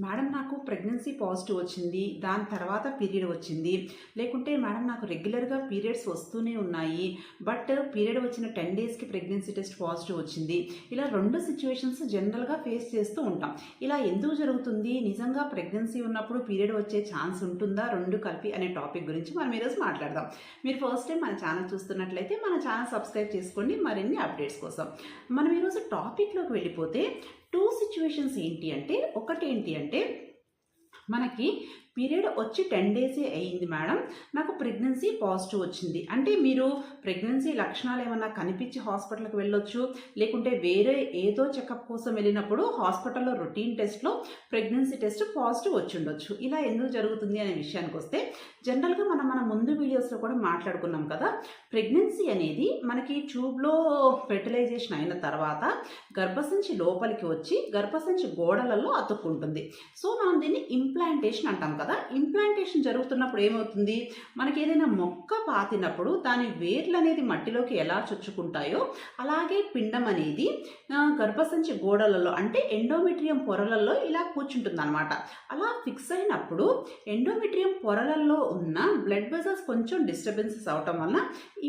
Madam నాకు pregnancy positive వచ్చింది దాని తర్వాత పీరియడ్ వచ్చింది. లేకుంటే మేడం నాకు రెగ్యులర్గా పీరియడ్స్ వస్తూనే ఉన్నాయి. బట్ పీరియడ్ వచ్చిన టెన్ డేస్కి ప్రెగ్నెన్సీ టెస్ట్ పాజిటివ్ వచ్చింది. ఇలా రెండు సిచ్యువేషన్స్ జనరల్గా ఫేస్ చేస్తూ ఉంటాం. ఇలా ఎందుకు జరుగుతుంది? నిజంగా ప్రెగ్నెన్సీ ఉన్నప్పుడు పీరియడ్ వచ్చే ఛాన్స్ ఉంటుందా? రెండు కలిపి అనే టాపిక్ గురించి మనం ఈరోజు మాట్లాడదాం. మీరు ఫస్ట్ టైం మన ఛానల్ చూస్తున్నట్లయితే మన ఛానల్ సబ్స్క్రైబ్ చేసుకోండి. మరిన్ని అప్డేట్స్ కోసం మనం ఈరోజు టాపిక్లోకి వెళ్ళిపోతే టూ సిచ్యువేషన్స్ ఏంటి అంటే ఒకటి ఏంటి అంటే మనకి పీరియడ్ వచ్చి టెన్ డేసే అయ్యింది మేడం. నాకు ప్రెగ్నెన్సీ పాజిటివ్ వచ్చింది. అంటే మీరు ప్రెగ్నెన్సీ లక్షణాలు ఏమైనా కనిపించి హాస్పిటల్కి వెళ్ళొచ్చు లేకుంటే వేరే ఏదో చెకప్ కోసం వెళ్ళినప్పుడు హాస్పిటల్లో రొటీన్ టెస్ట్లో ప్రెగ్నెన్సీ టెస్ట్ పాజిటివ్ వచ్చి ఉండొచ్చు. ఇలా ఎందుకు జరుగుతుంది అనే విషయానికి వస్తే జనరల్గా మనం మన ముందు వీడియోస్లో కూడా మాట్లాడుకున్నాం కదా ప్రెగ్నెన్సీ అనేది మనకి ట్యూబ్లో ఫెర్టిలైజేషన్ అయిన తర్వాత గర్భసంచి లోపలికి వచ్చి గర్భసంచి గోడలలో అతుక్కుంటుంది. సో మనం దీన్ని ఇంప్లాంటేషన్ అంటాం కదా? ఇంప్లాంటేషన్ జరుగుతున్నప్పుడు ఏమవుతుంది? మనకి ఏదైనా మొక్క పాతినప్పుడు దాని వేర్లు అనేది మట్టిలోకి ఎలా చొచ్చుకుంటాయో అలాగే పిండం అనేది గర్భసంచి గోడలలో అంటే ఎండోమెట్రియం పొరలలో ఇలా కూర్చుంటుంది అనమాట అలా ఫిక్స్ అయినప్పుడు ఎండోమెట్రియం పొరలలో ఉన్న బ్లడ్ వెజల్స్ కొంచెం డిస్టర్బెన్సెస్ అవటం వలన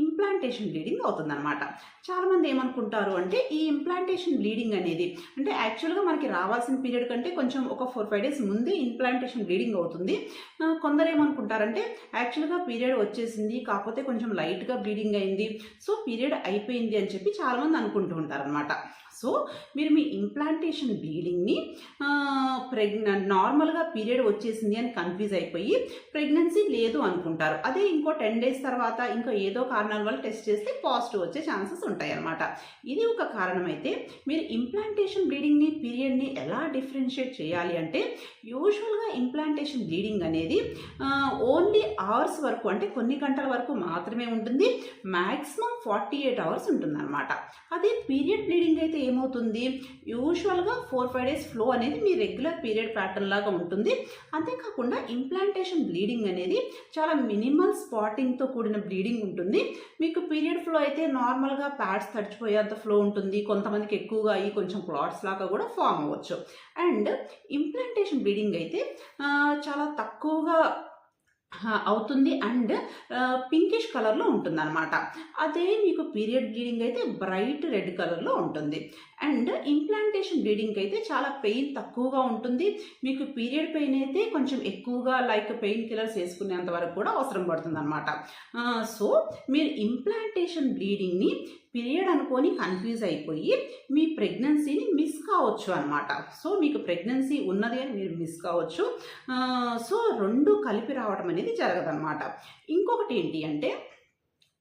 ఇంప్లాంటేషన్ బ్లీడింగ్ అవుతుందన్నమాట. చాలామంది ఏమనుకుంటారు అంటే ఈ ఇంప్లాంటేషన్ బ్లీడింగ్ అనేది అంటే యాక్చువల్గా మనకి రావాల్సిన పీరియడ్ కంటే కొంచెం ఒక ఫోర్ ఫైవ్ డేస్ ముందే ఇంప్లాంటేషన్ బ్లీడింగ్ అవుతుంది. ఆ, కొందరు ఏమనుకుంటారంటే యాక్చువల్గా పీరియడ్ వచ్చేసింది కాకపోతే కొంచెం లైట్గా బ్లీడింగ్ అయింది. సో పీరియడ్ అయిపోయింది అని చెప్పి చాలామంది అనుకుంటూ ఉంటారనమాట సో మీరు మీ ఇంప్లాంటేషన్ బ్లీడింగ్ని ప్రెగ్న నార్మల్గా పీరియడ్ వచ్చేసింది అని కన్ఫ్యూజ్ అయిపోయి ప్రెగ్నెన్సీ లేదు అనుకుంటారు. అదే ఇంకో టెన్ డేస్ తర్వాత ఇంకా ఏదో కారణాల వల్ల టెస్ట్ చేస్తే పాజిటివ్ వచ్చే ఛాన్సెస్ ఉంటాయి అన్నమాట ఇది ఒక కారణం అయితే మీరు ఇంప్లాంటేషన్ బ్లీడింగ్ని పీరియడ్ని ఎలా డిఫరెన్షియేట్ చేయాలి అంటే యూజువల్గా ఇంప్లాంటేషన్ బ్లీడింగ్ అనేది ఓన్లీ అవర్స్ వరకు అంటే కొన్ని గంటల వరకు మాత్రమే ఉంటుంది. మ్యాక్సిమం ఫార్టీ ఎయిట్ అవర్స్ ఉంటుంది అనమాట అదే పీరియడ్ బ్లీడింగ్ అయితే ఏమవుతుంది? యూజువల్గా ఫోర్ ఫైవ్ డేస్ ఫ్లో అనేది మీ రెగ్యులర్ పీరియడ్ ప్యాటర్న్ లాగా ఉంటుంది. అంతేకాకుండా ఇంప్లాంటేషన్ బ్లీడింగ్ అనేది చాలా మినిమల్ స్పాటింగ్తో కూడిన బ్లీడింగ్ ఉంటుంది. మీకు పీరియడ్ ఫ్లో అయితే నార్మల్గా ప్యాడ్స్ తడిచిపోయేంత ఫ్లో ఉంటుంది. కొంతమందికి ఎక్కువగా అయ్యి కొంచెం క్లాట్స్ లాగా కూడా ఫామ్ అవ్వచ్చు. అండ్ ఇంప్లాంటేషన్ బ్లీడింగ్ అయితే చాలా తక్కువగా అవుతుంది. అండ్ పింకిష్ కలర్లో ఉంటుంది అనమాట అదే మీకు పీరియడ్ బ్లీడింగ్ అయితే బ్రైట్ రెడ్ కలర్లో ఉంటుంది. అండ్ ఇంప్లాంటేషన్ బ్లీడింగ్ అయితే చాలా పెయిన్ తక్కువగా ఉంటుంది. మీకు పీరియడ్ పెయిన్ అయితే కొంచెం ఎక్కువగా లైక్ పెయిన్ కిల్లర్స్ వేసుకునేంత వరకు కూడా అవసరం పడుతుంది అనమాట సో మీరు ఇంప్లాంటేషన్ బ్లీడింగ్ని పీరియడ్ అనుకొని కన్ఫ్యూజ్ అయిపోయి మీ ప్రెగ్నెన్సీని మిస్ కావచ్చు అనమాట సో మీకు ప్రెగ్నెన్సీ ఉన్నది అని మీరు మిస్ కావచ్చు. సో రెండు కలిపి రావడం అనేది జరగదన్నమాట. ఇంకొకటి ఏంటి అంటే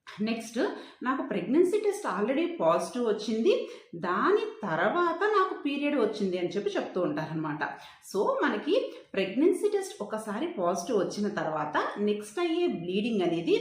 నెక్స్ట్ నాకు ప్రెగ్నెన్సీ టెస్ట్ ఆల్రెడీ పాజిటివ్ వచ్చింది. దాని తర్వాత నాకు పీరియడ్ వచ్చింది అని చెప్పి చెప్తూ ఉంటారనమాట సో మనకి ప్రెగ్నెన్సీ టెస్ట్ ఒకసారి పాజిటివ్ వచ్చిన తర్వాత నెక్స్ట్ అయ్యే బ్లీడింగ్ అనేది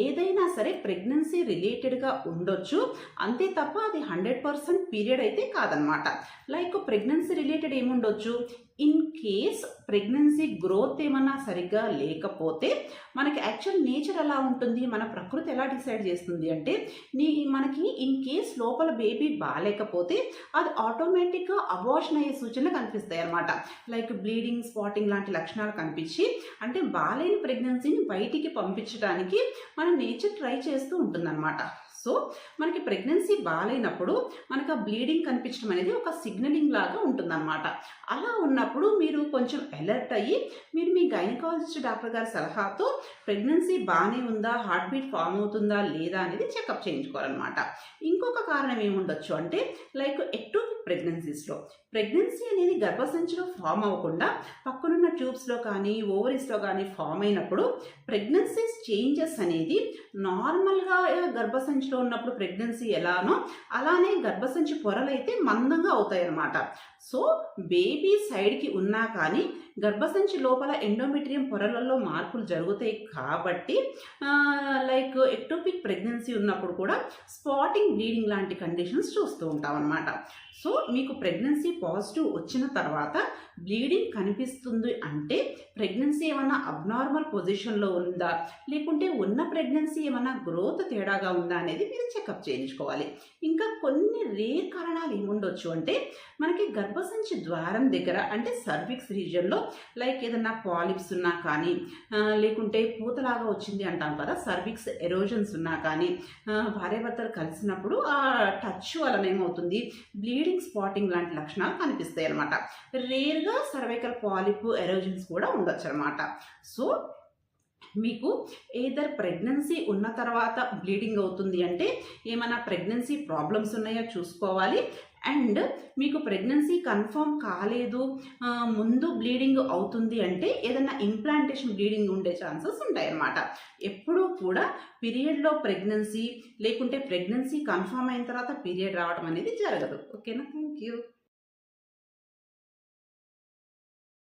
ఏదైనా సరే ప్రెగ్నెన్సీ రిలేటెడ్గా ఉండొచ్చు. అంతే తప్ప అది హండ్రెడ్ పర్సెంట్ పీరియడ్ అయితే కాదనమాట లైక్ ప్రెగ్నెన్సీ రిలేటెడ్ ఏముండొచ్చు? ఇన్ కేస్ ప్రెగ్నెన్సీ గ్రోత్ ఏమన్నా సరిగ్గా లేకపోతే మనకి యాక్చువల్ నేచర్ ఎలా ఉంటుంది మన ప్రకృతి ఎలా డిసైడ్ చేస్తుంది అంటే నీ మనకి ఇన్ కేస్ లోపల బేబీ బాగాలేకపోతే అది ఆటోమేటిక్గా అబార్షన్ అయ్యే సూచనలు కనిపిస్తాయి అన్నమాట. లైక్ బ్లీడింగ్ స్పాటింగ్ లాంటి లక్షణాలు కనిపించి అంటే బాగాలేని ప్రెగ్నెన్సీని బయటికి పంపించడానికి మన నేచర్ ట్రై చేస్తూ ఉంటుందన్నమాట. సో మనకి ప్రెగ్నెన్సీ బాగాలేనప్పుడు మనకు ఆ బ్లీడింగ్ కనిపించడం అనేది ఒక సిగ్నలింగ్ లాగా ఉంటుందన్నమాట. అలా ఉన్నప్పుడు మీరు కొంచెం అలర్ట్ అయ్యి మీరు మీ గైనకాలజిస్ట్ డాక్టర్ గారి సలహాతో ప్రెగ్నెన్సీ బాగానే ఉందా హార్ట్ బీట్ ఫామ్ అవుతుందా లేదా అనేది చెకప్ చేయించుకోవాలన్నమాట. ఇంకొక కారణం ఏముండొచ్చు అంటే లైక్ ఎటు ప్రెగ్నెన్సీస్లో ప్రెగ్నెన్సీ అనేది గర్భసంచిలో ఫామ్ అవ్వకుండా పక్కనున్న ట్యూబ్స్లో కానీ ఓవరీస్లో కానీ ఫామ్ అయినప్పుడు ప్రెగ్నెన్సీస్ చేంజెస్ అనేది నార్మల్గా గర్భసంచిలో ఉన్నప్పుడు ప్రెగ్నెన్సీ ఎలానో అలానే గర్భసంచి పొరలు అయితే మందంగా అవుతాయి అన్నమాట సో బేబీ సైడ్కి ఉన్నా కానీ గర్భసంచి లోపల ఎండోమెట్రియం పొరలలో మార్పులు జరుగుతాయి కాబట్టి లైక్ ఎక్టోపిక్ ప్రెగ్నెన్సీ ఉన్నప్పుడు కూడా స్పాటింగ్ బ్లీడింగ్ లాంటి కండిషన్స్ చూస్తూ ఉంటాం అన్నమాట సో మీకు ప్రెగ్నెన్సీ పాజిటివ్ వచ్చిన తర్వాత బ్లీడింగ్ కనిపిస్తుంది అంటే ప్రెగ్నెన్సీ ఏమన్నా అబ్నార్మల్ పొజిషన్లో ఉందా? లేకుంటే ఉన్న ప్రెగ్నెన్సీ ఏమన్నా గ్రోత్ తేడాగా ఉందా అనేది మీరు చెకప్ చేయించుకోవాలి. ఇంకా కొన్ని రేర్ కారణాలు ఏముండొచ్చు అంటే మనకి గర్భసంచి ద్వారం దగ్గర అంటే సర్విక్స్ రీజియన్లో లైక్ ఏదన్నా పాలిప్స్ ఉన్నా కానీ లేకుంటే పూతలాగా వచ్చింది అంటాం కదా సర్విక్స్ ఎరోజన్స్ ఉన్నా కానీ భార్యాభర్తలు కలిసినప్పుడు ఆ టచ్ వలన ఏమవుతుంది? బ్లీడింగ్ స్పాటింగ్ లాంటి లక్షణాలు కనిపిస్తాయి అనమాట రేర్గా సర్వైకల్ పాలిప్ ఎరోజన్స్ కూడా ఉండొచ్చు అనమాట సో మీకు ఏదర్ ప్రెగ్నెన్సీ ఉన్న తర్వాత బ్లీడింగ్ అవుతుంది అంటే ఏమైనా ప్రెగ్నెన్సీ ప్రాబ్లమ్స్ ఉన్నాయో చూసుకోవాలి. అండ్ మీకు ప్రెగ్నెన్సీ కన్ఫర్మ్ కాలేదు ముందు బ్లీడింగ్ అవుతుంది అంటే ఏదైనా ఇంప్లాంటేషన్ బ్లీడింగ్ ఉండే ఛాన్సెస్ ఉంటాయన్నమాట. ఎప్పుడూ కూడా పీరియడ్లో ప్రెగ్నెన్సీ లేకుంటే ప్రెగ్నెన్సీ కన్ఫర్మ్ అయిన తర్వాత పీరియడ్ రావడం అనేది జరగదు. ఓకేనా? Thank you